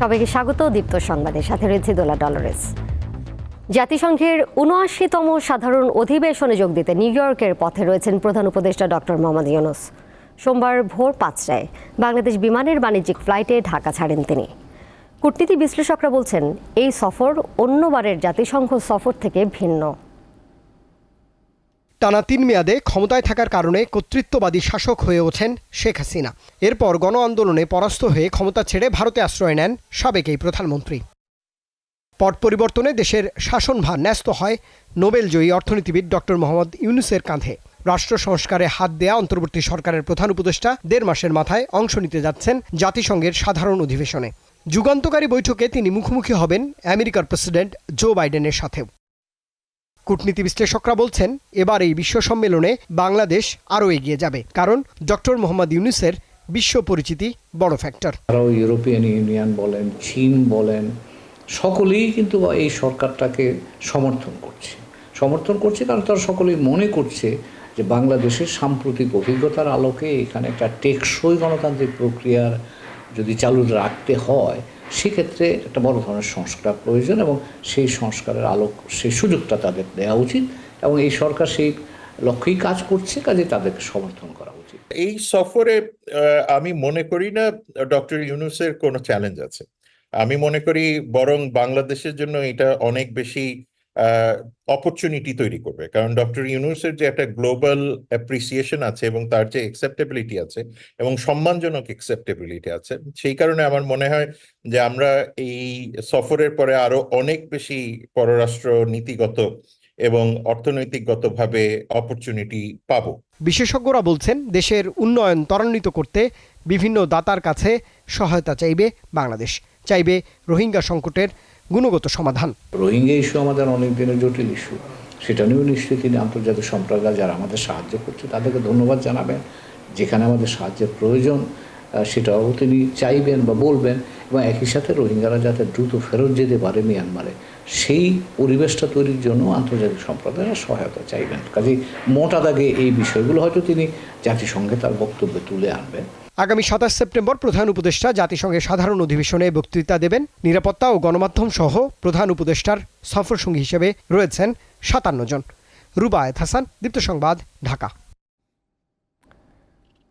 সবাইকে স্বাগত, দীপ্ত সংবাদের সাথে রয়েছে দোলা ডলারেস। জাতিসংঘের উনআশিতম সাধারণ অধিবেশনে যোগ দিতে নিউ ইয়র্কের পথে রয়েছেন প্রধান উপদেষ্টা ডক্টর মোহাম্মদ ইউনুস। সোমবার ভোর পাঁচটায় বাংলাদেশ বিমানের বাণিজ্যিক ফ্লাইটে ঢাকা ছাড়েন তিনি। কূটনীতি বিশ্লেষকরা বলছেন, এই সফর অন্যবারের জাতিসংঘ সফর থেকে ভিন্ন। টানা তিন মেয়াদে ক্ষমতায় থাকার কারণে কর্তৃত্ববাদী শাসক হয়ে ওঠেন শেখ হাসিনা। এরপর গণ আন্দোলনে পরাস্ত হয়ে ক্ষমতা ছেড়ে ভারতে আশ্রয় নেন সাবেক এই প্রধানমন্ত্রী। পট পরিবর্তনে দেশের শাসনভার ন্যস্ত হয় নোবেলজয়ী অর্থনীতিবিদ ডক্টর মোহাম্মদ ইউনুসের কাঁধে। রাষ্ট্র সংস্কারে হাত দেয়া অন্তর্বর্তী সরকারের প্রধান উপদেষ্টা দেড় মাসের মাথায় অংশ নিতে যাচ্ছেন জাতিসংঘের সাধারণ অধিবেশনে। যুগান্তকারী বৈঠকে তিনি মুখোমুখি হবেন আমেরিকার প্রেসিডেন্ট জো বাইডেনের সাথেও। কূটনীতি বিশ্লেষকরা বলছেন, এবার এই বিশ্ব সম্মেলনে বাংলাদেশ আরও এগিয়ে যাবে, কারণ ডক্টর মোহাম্মদ ইউনুসের বিশ্ব পরিচিতি বড় ফ্যাক্টর তারাও ইউরোপিয়ান ইউনিয়ন বলেন, চীন বলেন, সকলেই কিন্তু এই সরকারটাকে সমর্থন করছে। সমর্থন করছে কারণ তারা সকলেই মনে করছে যে বাংলাদেশের সাম্প্রতিক অভিজ্ঞতার আলোকে এখানে একটা টেকসই গণতান্ত্রিক প্রক্রিয়ার যদি চালু রাখতে হয় সেক্ষেত্রে একটা বড় ধরনের সংস্কার প্রয়োজন এবং সেই সংস্কারের আলোক, সেই সুযোগটা তাদের দেওয়া উচিত এবং এই সরকার সেই লক্ষ্যেই কাজ করছে কাজে তাদেরকে সমর্থন করা উচিত। এই সফরে আমি মনে করি না ডক্টর ইউনুসের কোনো চ্যালেঞ্জ আছে। আমি মনে করি বরং বাংলাদেশের জন্য এটা অনেক বেশি অপরচুনিটি তৈরি করবে। কারণ ডক্টর ইউনুসের যে একটা গ্লোবাল অ্যাপ্রিসিয়েশন আছে এবং তার যে অ্যাকসেপ্টেবিলিটি আছে এবং সম্মানজনক অ্যাকসেপ্টেবিলিটি আছে, সেই কারণে আমার মনে হয় যে আমরা এই সফরের পরে আরও অনেক বেশি পররাষ্ট্র নীতিগত এবং অর্থনৈতিকগতভাবে অপরচুনিটি পাব। বিশেষজ্ঞরা বলছেন, দেশের উন্নয়ন ত্বরান্বিত করতে বিভিন্ন দাতার কাছে সহায়তা চাইবে বাংলাদেশ। চাইবে রোহিঙ্গা সংকটের গুণগত সমাধান। রোহিঙ্গা ইস্যু আমাদের অনেক দিনের জটিল ইস্যু সেটা নিয়েও নিশ্চয়ই তিনি আন্তর্জাতিক সম্প্রদায় যারা আমাদের সাহায্য করছে, তাদেরকে ধন্যবাদ জানাবেন। যেখানে আমাদের সাহায্যের প্রয়োজন সেটাও তিনি চাইবেন বা বলবেন। এবং একই সাথে রোহিঙ্গারা যাতে দ্রুত ফেরত যেতে পারে মিয়ানমারে, সেই পরিবেশটা তৈরির জন্য আন্তর্জাতিক সম্প্রদায়ের সহায়তা চাইবেন। কাজেই মোটা দাগে এই বিষয়গুলো হয়তো তিনি জাতিসংঘে তার বক্তব্যে তুলে আনবেন। আগামী সাতাশ সেপ্টেম্বর প্রধান উপদেষ্টা জাতিসংঘের সাধারণ অধিবেশনে বক্তৃতা দেবেন। নিরাপত্তা ও গণমাধ্যম সহ প্রধান উপদেষ্টার সফরসঙ্গী হিসেবে রয়েছেন সাতান্ন জন। রুবায়ত হাসান, দীপ্ত সংবাদ, ঢাকা।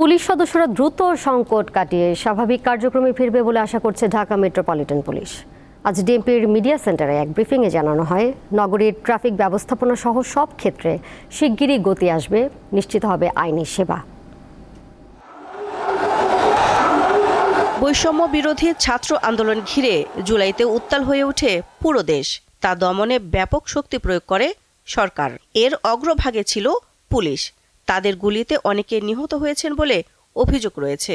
পুলিশ সদস্যরা দ্রুত সংকট কাটিয়ে স্বাভাবিক কার্যক্রমে ফিরবে বলে আশা করছে ঢাকা মেট্রোপলিটন পুলিশ। আজ ডিএমপির মিডিয়া সেন্টারে এক ব্রিফিংয়ে জানানো হয়, নগরীর ট্রাফিক ব্যবস্থাপনা সহ সব ক্ষেত্রে শিগগিরই গতি আসবে, নিশ্চিত হবে আইনি সেবা। বৈষম্য বিরোধী ছাত্র আন্দোলন ঘিরে জুলাইতে উত্তাল হয়ে ওঠে পুরো দেশ। তা দমনে ব্যাপক শক্তি প্রয়োগ করে সরকার। এর অগ্রভাগে ছিল পুলিশ। তাদের গুলিতে অনেকে নিহত হয়েছেন বলে অভিযোগ রয়েছে।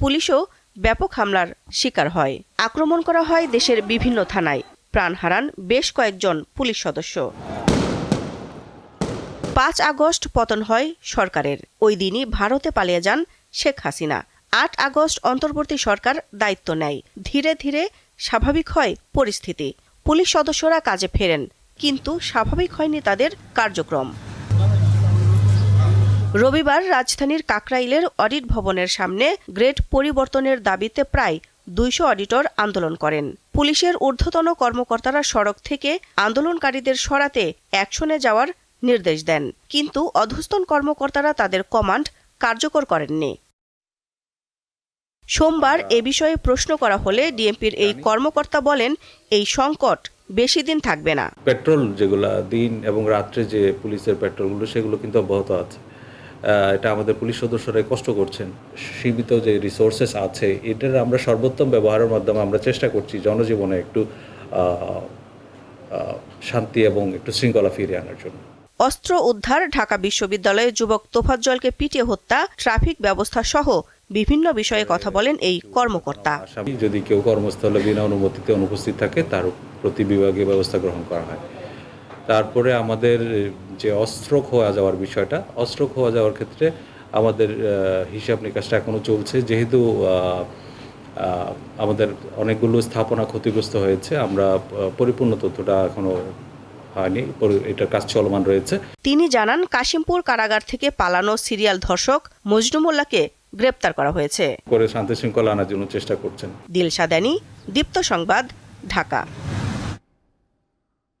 পুলিশও ব্যাপক হামলার শিকার হয়। আক্রমণ করা হয় দেশের বিভিন্ন থানায়। প্রাণ হারান বেশ কয়েকজন পুলিশ সদস্য। পাঁচ আগস্ট পতন হয় সরকারের। ওই দিনই ভারতে পালিয়ে যান শেখ হাসিনা। আট আগস্ট অন্তর্বর্তী সরকার দায়িত্ব নেয়। ধীরে ধীরে স্বাভাবিক হয় পরিস্থিতি। পুলিশ সদস্যরা কাজে ফেরেন, কিন্তু স্বাভাবিক হয়নি তাদের কার্যক্রম। রবিবার রাজধানীর কাকরাইলের অডিট ভবনের সামনে গ্রেড পরিবর্তনের দাবিতে প্রায় দুইশো অডিটর আন্দোলন করেন। পুলিশের ঊর্ধ্বতন কর্মকর্তারা সড়ক থেকে আন্দোলনকারীদের সরাতে অ্যাকশনে যাওয়ার নির্দেশ দেন, কিন্তু অধস্তন কর্মকর্তারা তাদের কমান্ড কার্যকর করেননি। সোমবার এ বিষয়ে প্রশ্ন করা হলে ডিএমপির এই কর্মকর্তা বলেন এই সংকট বেশি দিন থাকবে না। পেট্রোল যেগুলা দিন এবং রাত্রে যে পুলিশের পেট্রোলগুলো সেগুলো কিন্তু অব্যাহত আছে। এটা আমাদের পুলিশ সদস্যরাই কষ্ট করছেন। সীমিত যে রিসোর্সেস আছে এটার আমরা সর্বোত্তম ব্যবহারের মাধ্যমে আমরা চেষ্টা করছি জনজীবনে একটু শান্তি এবং একটু শৃঙ্খলা ফিরিয়ে আনার জন্য। অস্ত্র উদ্ধার ঢাকা বিশ্ববিদ্যালয়ে যুবক তোফাজ্জলকে পিটিয়ে হত্যা ট্রাফিক ব্যবস্থা সহ বিভিন্ন বিষয়ে কথা বলেন এই কর্মকর্তা। যদি কেউ কর্মস্থলে বিনা অনুমতিতে অনুপস্থিত থাকে তার প্রতি বিভাগে ব্যবস্থা গ্রহণ করা হয়। তারপরে আমাদের যে অস্ত্র খোয়া যাওয়ার বিষয়টা অস্ত্র খোয়া যাওয়ার ক্ষেত্রে আমাদের হিসাব নিকাশটা এখনও চলছে। যেহেতু আমাদের অনেকগুলো স্থাপনা ক্ষতিগ্রস্ত হয়েছে আমরা পরিপূর্ণ তথ্যটা এখনও হয়নি কাজ চলমান রয়েছে। তিনি জানান কাশিমপুর কারাগার থেকে পালানো সিরিয়াল ধর্ষক মজনু মোল্লাকে গ্রেপ্তার করা হয়েছে। করে শান্তি শৃঙ্খলা আনার জন্য চেষ্টা করছেন। দিলশাদানি দীপ্ত সংবাদ ঢাকা।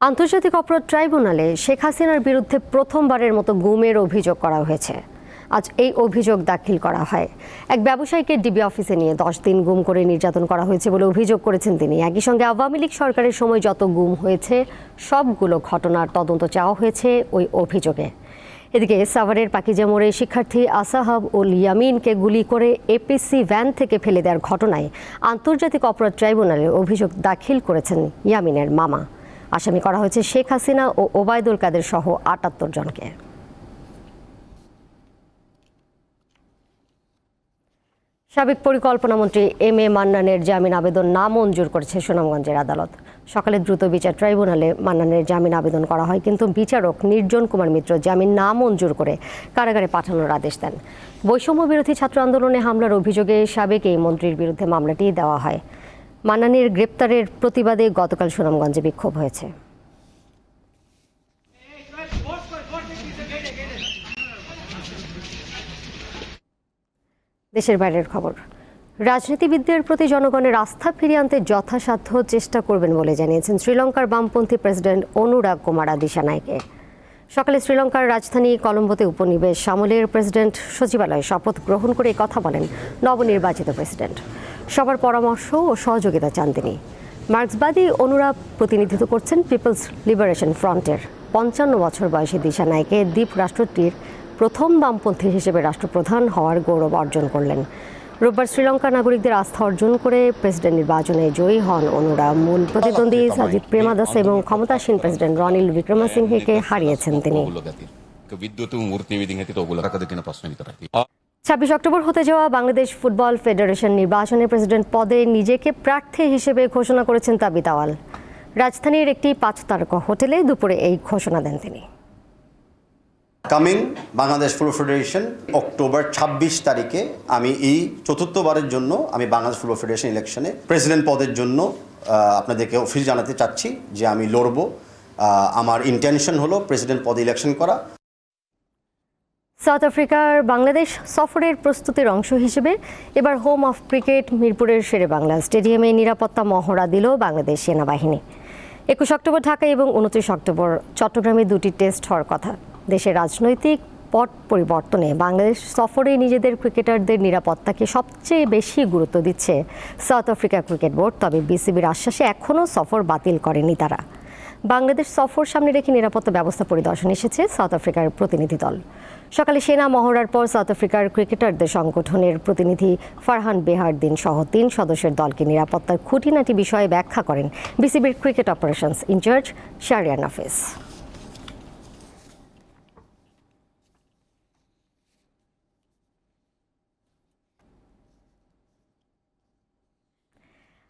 আন্তর্জাতিক অপরাধ ট্রাইব্যুনালে শেখ হাসিনার বিরুদ্ধে প্রথমবারের মতো গুমের অভিযোগ করা হয়েছে। আজ এই অভিযোগ দাখিল করা হয়। এক ব্যবসায়ীকে ডিবি অফিসে নিয়ে দশ দিন গুম করে নির্যাতন করা হয়েছে বলে অভিযোগ করেছেন তিনি। একই সঙ্গে আওয়ামী লীগ সরকারের সময় যত গুম হয়েছে সবগুলো ঘটনার তদন্ত চাওয়া হয়েছে ওই অভিযোগে। এদিকে সাভারের পাকিজা মোড়ে শিক্ষার্থী আসাহাব ও ইয়ামিনকে গুলি করে এপিসি ভ্যান থেকে ফেলে দেওয়ার ঘটনায় আন্তর্জাতিক অপরাধ ট্রাইব্যুনালে অভিযোগ দাখিল করেছেন ইয়ামিনের মামা। আসামি করা হয়েছে শেখ হাসিনা ও ওবায়দুল কাদের সহ আটাত্তর জনকে। সাবেক পরিকল্পনা মন্ত্রী এম এ মান্নানের জামিন আবেদন নামঞ্জুর করেছে সুনামগঞ্জের আদালত। সকালে দ্রুত বিচার ট্রাইব্যুনালে মান্নানের জামিন আবেদন করা হয়, কিন্তু বিচারক নির্জন কুমার মিত্র জামিন না মঞ্জুর করে কারাগারে পাঠানোর আদেশ দেন। বৈষম্য বিরোধী ছাত্র আন্দোলনে হামলার অভিযোগে সাবেক এই মন্ত্রীর বিরুদ্ধে মামলাটি দেওয়া হয়। মান্নানের গ্রেপ্তারের প্রতিবাদে গতকাল সুনামগঞ্জে বিক্ষোভ হয়েছে। দেশের বাইরের খবর। রাজনীতিবিদদের প্রতি জনগণের আস্থা ফিরিয়ে আনতে যথাসাধ্য চেষ্টা করবেন বলে জানিয়েছেন শ্রীলঙ্কার বামপন্থী প্রেসিডেন্ট অনুরাগ কুমারা দিশানায়কে সকালে শ্রীলঙ্কার রাজধানী কলম্বোতে উপনিবেশ সামলের প্রেসিডেন্ট সচিবালয়ে শপথ গ্রহণ করে কথা বলেন নবনির্বাচিত প্রেসিডেন্ট। সবার পরামর্শ ও সহযোগিতা চান তিনি। মার্ক্সবাদী অনুরাগ প্রতিনিধিত্ব করছেন পিপলস লিবারেশন ফ্রন্টের পঞ্চান্ন বছর বয়সী দিশা নায়কে দ্বীপ রাষ্ট্রটির প্রথম বামপন্থী হিসেবে রাষ্ট্রপ্রধান হওয়ার গৌরব অর্জন করলেন। রোববার শ্রীলঙ্কার নাগরিকদের আস্থা অর্জন করে প্রেসিডেন্ট নির্বাচনে জয়ী হন অনুরা মূল প্রতিদ্বন্দ্বী সাজিদ প্রেমাদাস এবং ক্ষমতাসীন প্রেসিডেন্ট রনিল বিক্রমাসিংহেকে হারিয়েছেন তিনি। ছাব্বিশ অক্টোবর হতে যাওয়া বাংলাদেশ ফুটবল ফেডারেশন নির্বাচনে প্রেসিডেন্ট পদে নিজেকে প্রার্থী হিসেবে ঘোষণা করেছেন তাবিতাওয়াল রাজধানীর একটি পাঁচ তারকা হোটেলে দুপুরে এই ঘোষণা দেন তিনি। Coming Bangladesh football federation October ২৬ তারিখে আমি এই চতুর্থবারের জন্য আমি বাংলাদেশ ফুটবল ফেডারেশন ইলেকশনে প্রেসিডেন্ট পদের জন্য আপনাদেরকে অফিস জানাতে চাচ্ছি যে আমি লড়ব। আমার ইন্টেনশন হলো প্রেসিডেন্ট পদে ইলেকশন করা। সাউথ আফ্রিকার বাংলাদেশ সফরের প্রস্তুতির অংশ হিসেবে এবার হোম অফ ক্রিকেট মিরপুরের শেরে বাংলা। স্টেডিয়ামে নিরাপত্তা মহড়া দিল বাংলাদেশ সেনাবাহিনী। একুশ অক্টোবর ঢাকা এবং উনত্রিশ অক্টোবর চট্টগ্রামে দুটি টেস্ট হওয়ার কথা। দেশের রাজনৈতিক পট পরিবর্তনে বাংলাদেশ সফরে নিজেদের ক্রিকেটারদের নিরাপত্তাকে সবচেয়ে বেশি গুরুত্ব দিচ্ছে সাউথ আফ্রিকা ক্রিকেট বোর্ড, তবে বিসিবির আশ্বাসে এখনও সফর বাতিল করেনি তারা। বাংলাদেশ সফর সামনে রেখে নিরাপত্তা ব্যবস্থা পরিদর্শন এসেছে সাউথ আফ্রিকার প্রতিনিধি দল। সকালে সেনা মহড়ার পর সাউথ আফ্রিকার ক্রিকেটারদের সংগঠনের প্রতিনিধি ফারহান বেহারদিন সহ তিন সদস্যের দলকে নিরাপত্তার খুঁটিনাটি বিষয়ে ব্যাখ্যা করেন বিসিবির cricket operations in charge Shariar Nafees.